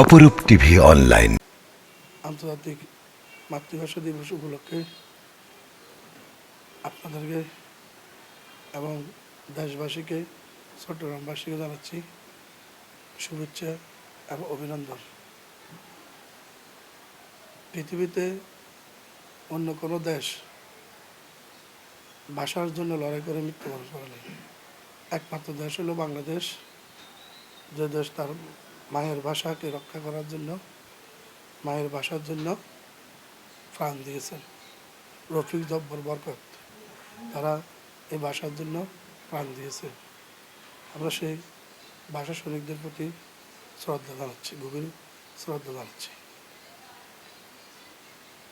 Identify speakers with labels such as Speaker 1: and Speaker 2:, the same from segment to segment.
Speaker 1: অপরূপ TV online.
Speaker 2: আন্তর্জাতিক মাতৃভাষা দিবস উপলক্ষে আপনাদেরকে এবং দেশবাসীকে, চট্টগ্রামবাসীকে জানাচ্ছি শুভেচ্ছা এবং অভিনন্দন। পৃথিবীতে অন্য কোনো দেশ ভাষার জন্য লড়াই করে মৃত্যুবরণ করেনি। একমাত্র দেশ হলো বাংলাদেশ। যে দেশ তার মায়ের ভাষাকে রক্ষা করার জন্য, মায়ের ভাষার জন্য প্রাণ দিয়েছেন। রফিক জব্বর বরকত, তারা এই ভাষার জন্য প্রাণ দিয়েছে আমরা সেই ভাষা সৈনিকদের প্রতি শ্রদ্ধা জানাচ্ছি, গভীর শ্রদ্ধা জানাচ্ছি।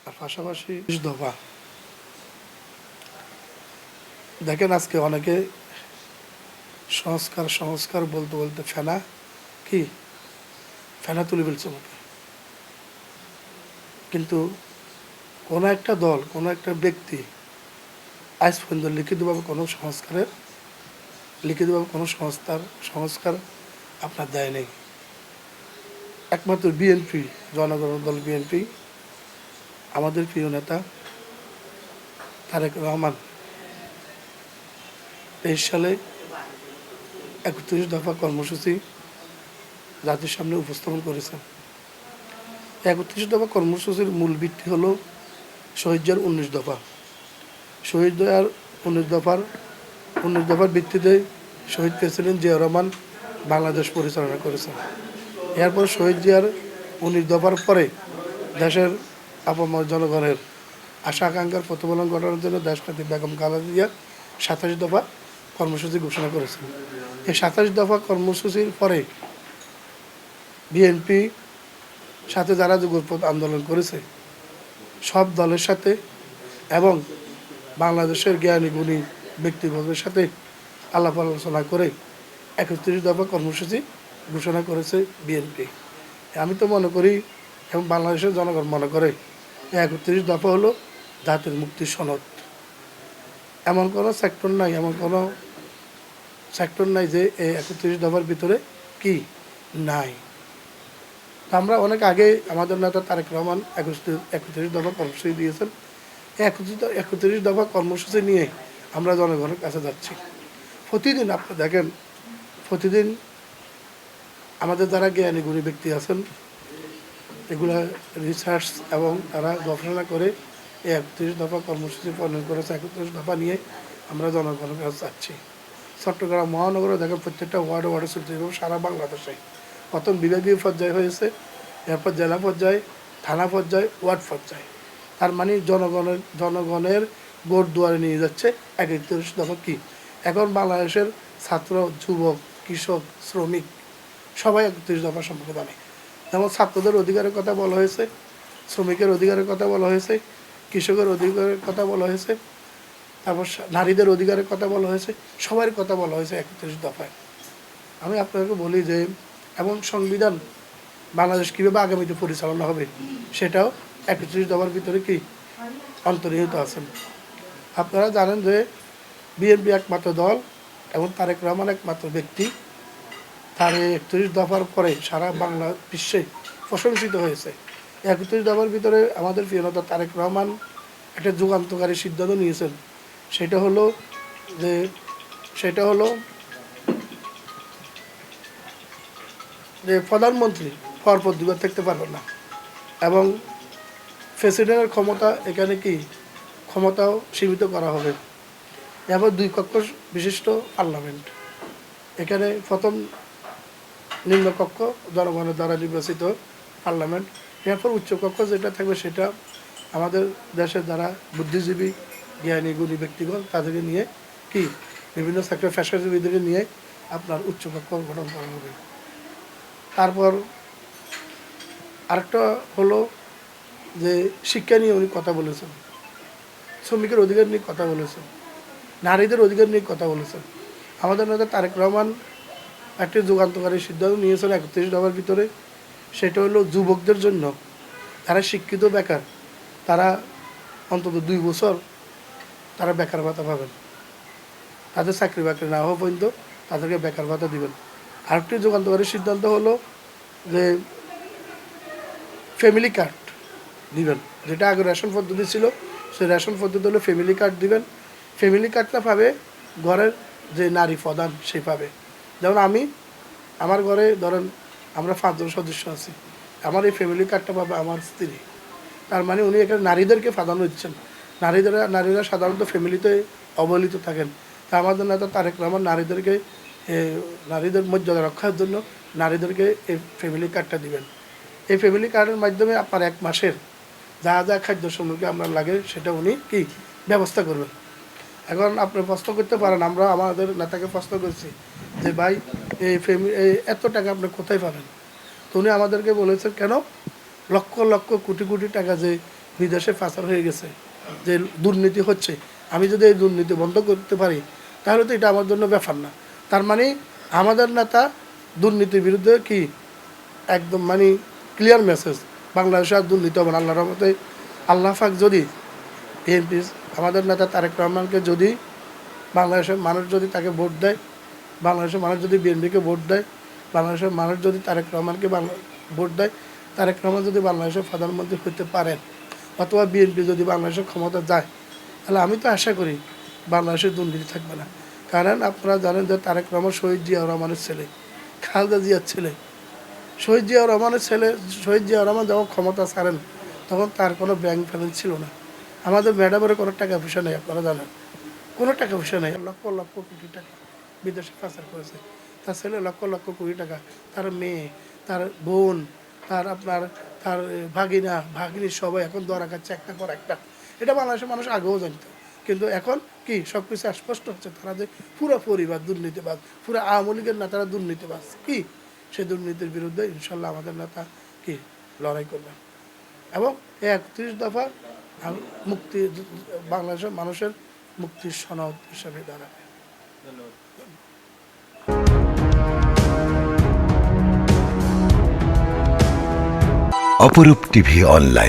Speaker 2: আর পাশাপাশি দফা। দেখেন আজকে অনেকে সংস্কার সংস্কার বলতে বলতে ফেনা, কি? ফেনা তুলে ফেলছে মুখে কিন্তু কোনো একটা দল, কোনো একটা ব্যক্তি আজ পর্যন্ত লিখিতভাবে কোনো সংস্কারের, লিখিতভাবে কোনো সংস্থার সংস্কার আপনার দেয় নেই। একমাত্র বিএনপি, জনগণ দল বিএনপি, আমাদের প্রিয় নেতা তারেক রহমান তেইশ সালে একত্রিশ দফা কর্মসূচি জাতির সামনে উপস্থাপন করেছেন একত্রিশ দফা কর্মসূচির মূল ভিত্তি হলো শহীদজার উনিশ দফা। শহীদ দয়ার উনিশ দফার উনিশ দফার ভিত্তিতে শহীদ প্রেসিডেন্ট জিয়া রহমান বাংলাদেশ পরিচালনা করেছেন। এরপর শহীদ জিয়ার উনিশ দফার পরে দেশের আপামর জনগণের আশা আকাঙ্ক্ষার প্রতিফলন ঘটানোর জন্য দেশপতি বেগম খালেদা জিয়া সাতাশ দফা কর্মসূচি ঘোষণা করেছেন। এই সাতাশ দফা কর্মসূচির পরে বিএনপি সাথে যারা যুগপথ আন্দোলন করেছে, সব দলের সাথে এবং বাংলাদেশের জ্ঞানী, গুণী ব্যক্তিবর্গের সাথে আলাপ আলোচনা করে একত্রিশ দফা কর্মসূচি ঘোষণা করেছে বিএনপি। আমি তো মনে করি এবং বাংলাদেশের জনগণ মনে করে একত্রিশ দফা হলো জাতির মুক্তি সনদ। এমন কোনো সেক্টর নাই, এমন কোনো সেক্টর নাই যে এই একত্রিশ দফার ভিতরে কি নাই। আমরা অনেক আগে আমাদের নেতা তারেক রহমান একত্রিশ একত্রিশ দফা কর্মসূচি দিয়েছেন। একত্রিশ একত্রিশ দফা কর্মসূচি নিয়ে আমরা জনগণের কাছে যাচ্ছি। প্রতিদিন আপনি দেখেন, প্রতিদিন আমাদের যারা জ্ঞানী গুণী ব্যক্তি আছেন, এগুলা রিসার্চ এবং তারা গবেষণা করে এই একত্রিশ দফা কর্মসূচি প্রণয়ন করেছে, একত্রিশ দফা নিয়ে আমরা জনগণের কাছে যাচ্ছি। চট্টগ্রাম মহানগরে দেখেন প্রত্যেকটা ওয়ার্ড ওয়ার্ডে চলছে এবং সারা বাংলাদেশে। প্রথম বিভাগীয় পর্যায়ে হয়েছে, এরপর জেলা পর্যায়ে, থানা পর্যায়ে, ওয়ার্ড পর্যায়ে। তার মানে জনগণের জনগণের গোর দুয়ারে নিয়ে যাচ্ছে এক একত্রিশ দফা কী। এখন বাংলাদেশের ছাত্র, যুবক, কৃষক, শ্রমিক, সবাই একত্রিশ দফা সম্পর্কে জানে। যেমন ছাত্রদের অধিকারের কথা বলা হয়েছে, শ্রমিকের অধিকারের কথা বলা হয়েছে, কৃষকের অধিকারের কথা বলা হয়েছে, তারপর নারীদের অধিকারের কথা বলা হয়েছে সবার কথা বলা হয়েছে একত্রিশ দফায়। আমি আপনাকে বলি যে এমন সংবিধান বাংলাদেশ কীভাবে আগামীতে পরিচালনা হবে সেটাও একত্রিশ দফার ভিতরে কি অন্তর্নিহিত আছেন আপনারা জানেন যে বিএনপি একমাত্র দল এবং তারেক রহমান একমাত্র ব্যক্তি। তার একত্রিশ দফার পরে সারা বাংলা বিশ্বে প্রশংসিত হয়েছে। একত্রিশ দফার ভিতরে আমাদের প্রিয়নতা তারেক রহমান একটা যুগান্তকারী সিদ্ধান্ত নিয়েছেন। সেটা হলো যে, সেটা হলো যে প্রধানমন্ত্রী পরপর দুবার থাকতে পারবেন না। এবং প্রেসিডেন্টের ক্ষমতা এখানে কি? ক্ষমতাও সীমিত করা হবে। এবার দুই কক্ষ বিশিষ্ট পার্লামেন্ট। এখানে প্রথম নিম্নকক্ষ জনগণের দ্বারা নির্বাচিত পার্লামেন্ট। এরপর উচ্চকক্ষ যেটা থাকবে সেটা আমাদের দেশের দ্বারা বুদ্ধিজীবী, জ্ঞানী, গুণী ব্যক্তিগণ, তাদেরকে নিয়ে কি? বিভিন্ন সেক্টর ফ্যাশনজীবীদেরকে নিয়ে আপনার উচ্চকক্ষ গঠন করা হবে। তারপর আরেকটা হলো যে শিক্ষা নিয়ে উনি কথা বলেছেন। শ্রমিকের অধিকার নিয়ে কথা বলেছেন। নারীদের অধিকার নিয়ে কথা বলেছেন। আমাদের নেতা তারেক রহমান একটি যুগান্তকারী সিদ্ধান্ত নিয়েছেন একত্রিশ দফার ভিতরে। সেটা হলো যুবকদের জন্য। যারা শিক্ষিত বেকার, তারা অন্তত দুই বছর তারা বেকার ভাতা পাবেন। তাদের চাকরি বাকরি না হওয়া পর্যন্ত তাদেরকে বেকার ভাতা দিবেন। আরেকটি যুগান্তকারী সিদ্ধান্ত হলো যে ফ্যামিলি কার্ড দিবেন। যেটা আগে রেশন পদ্ধতি ছিল, সেই রেশন পদ্ধতি হলো ফ্যামিলি কার্ড দিবেন। ফ্যামিলি কার্ডটা পাবে ঘরের যে নারী প্রধান, সে পাবে। যেমন আমি, আমার ঘরে ধরেন আমরা পাঁচজন সদস্য আছি। আমার এই ফ্যামিলি কার্ডটা পাবে আমার স্ত্রী। তার মানে উনি এখানে নারীদেরকে প্রাধান্য দিচ্ছেন। নারীদের নারীরা সাধারণত ফ্যামিলিতে অবহেলিত থাকেন। তা আমাদের নেতা তারেক রহমান নারীদেরকে নারীদের মর্যাদা রক্ষার জন্য নারীদেরকে এই ফ্যামিলি কার্ডটা দিবেন। এই ফ্যামিলি কার্ডের মাধ্যমে আপনার এক মাসের যা যা খাদ্য সামগ্রী আপনার লাগে, সেটা উনি কি ব্যবস্থা করবেন। এখন আপনি প্রশ্ন করতে পারেন, আমরা আমাদের নেতাকে প্রশ্ন করছি যে, ভাই, এই ফ্যামিলি এত টাকা আপনি কোথায় পাবেন? তো উনি আমাদেরকে বলেছেন, কেন? লক্ষ লক্ষ কোটি কোটি টাকা যে বিদেশে পাচার হয়ে গেছে, যে দুর্নীতি হচ্ছে। আমি যদি এই দুর্নীতি বন্ধ করতে পারি, তাহলে তো এটা আমার জন্য ব্যাপার না। তার মানে আমাদের নেতা দুর্নীতির বিরুদ্ধে কি একদম মানে ক্লিয়ার মেসেজ বাংলাদেশে আর দুর্নীতি হবে আল্লাহ রহমতে। আল্লাহ পাক যদি বিএনপি আমাদের নেতা তারেক রহমানকে যদি বাংলাদেশের মানুষ যদি তাকে ভোট দেয়, বাংলাদেশের মানুষ যদি বিএনপিকে ভোট দেয়, বাংলাদেশের মানুষ যদি তারেক রহমানকে ভোট দেয়, তারেক রহমান যদি বাংলাদেশের প্রধানমন্ত্রী হতে পারেন অথবা বিএনপি যদি বাংলাদেশের ক্ষমতা যায়, তাহলে আমি তো আশা করি বাংলাদেশের দুর্নীতি থাকবে না। কারণ আপনারা জানেন যে তারেক রহমান শহীদ জিয়া রহমানের ছেলে, খালেদা জিয়ার ছেলে। শহীদ জিয়া রহমানের ছেলে, শহীদ জিয়া রহমান যখন ক্ষমতা ছাড়েন, তখন তার কোনো ব্যাংক ব্যালেন্স ছিল না। আমাদের ম্যাডামের কোনো টাকা পয়সা নেই, আপনারা জানেন। কোনো টাকা পয়সা নেই। লক্ষ লক্ষ কোটি টাকা বিদেশে পাচার করেছে। তার ছেলে লক্ষ লক্ষ কোটি টাকা, তার মেয়ে, তার বোন, তার আপনার, তার ভাগিনা, ভাগিনী সবাই এখন দরা খাচ্ছে একটা একটা। এটা বাংলাদেশের মানুষ আগেও জানতো। কিন্তু এখন কি সব কিছু স্পষ্ট হচ্ছে? তারা যে পুরো পরিবার দুর্নীতিবাদ পুরো আওয়ামী লীগের নেতারা দুর্নীতিবাদ কি? সেই দুর্নীতির বিরুদ্ধে ইনশাল্লাহ আমাদের নেতা কি লড়াই করবেন? এবং একত্রিশ দফা মুক্তি বাংলাদেশের মানুষের মুক্তির সনদ হিসাবে দাঁড়াবে।
Speaker 1: অপরূপ টিভি অনলাইন।